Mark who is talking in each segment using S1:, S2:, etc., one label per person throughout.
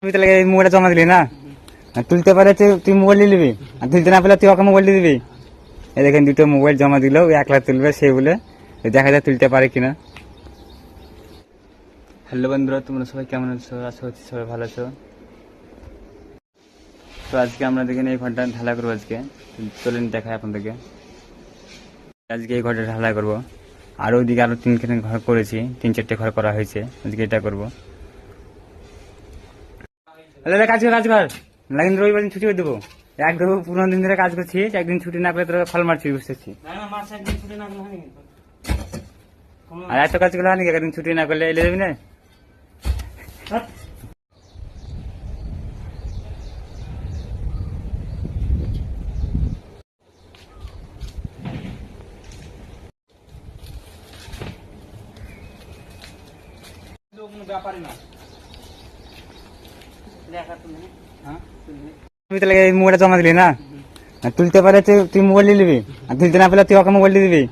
S1: তুই তাহলে এই মোবাইলটা জমা দিলি না? তুলতে পারে তুই মোবাইল দিয়ে নিবি। আর তুলতে না পারলে তুই ওকে মোবাইল দিবি? এই দেখেন দুটো মোবাইল জমা দিল একলা তুলবে, সে বলে দেখা যায় তুলতে পারে কিনা। হ্যালো বন্ধুরা, তোমরা সবাই কেমন আছো? আশা করছি সবাই ভালো আছো। তো আজকে আমরা দেখেন এই ঘরটা ঢালাই করব আজকে। চলেন দেখায় আপনাদেরকে। আজকে এই ঘরটা ঢালাই করব। আর ওইদিকে আরও তিনখানে ঘর করেছি, তিন চারটে ঘর করা হয়েছে। আজকে এটা করব। তাহলে কাজ কর কাজ কর। লাগিন রবিবার দিন ছুটি করে দেবো। এক দেবো পুরোনো দিন ধরে কাজ করছি একদিন ছুটি না পেলে তোরা ফল মারছি বুঝতে পারছি। আর এত কাজ করলে হয় নাকি একদিন ছুটি না করলে এলে যাবি না। তুই তাহলে মোবাইলটা জমা দিলি না? তুলতে পারে তুই মোবাইল দিয়ে নিবি। আর তুলতে না পারলে তুই ওকে মোবাইল দিয়ে দিবি।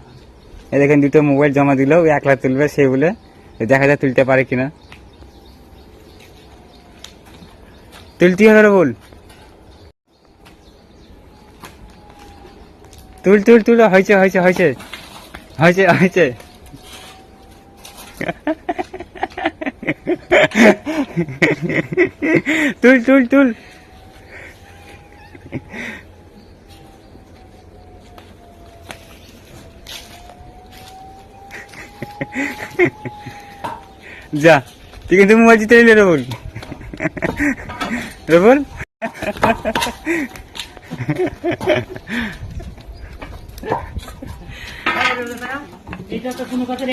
S1: এই দেখেন দুটো মোবাইল জমা দিল, ওই একলা তুলবে, সে বলে দেখা যায় তুলতে পারে কিনা। তুলতে হবে বল। তুল তুল তুল, হয়েছে হয়েছে হয়েছে। হয়েছে হয়েছে। তুল তুল তুল। যা, তুই কিন্তু মোবাইল জিতে নিলে, রবুল। রবুল?
S2: এটা তো কোনো কথা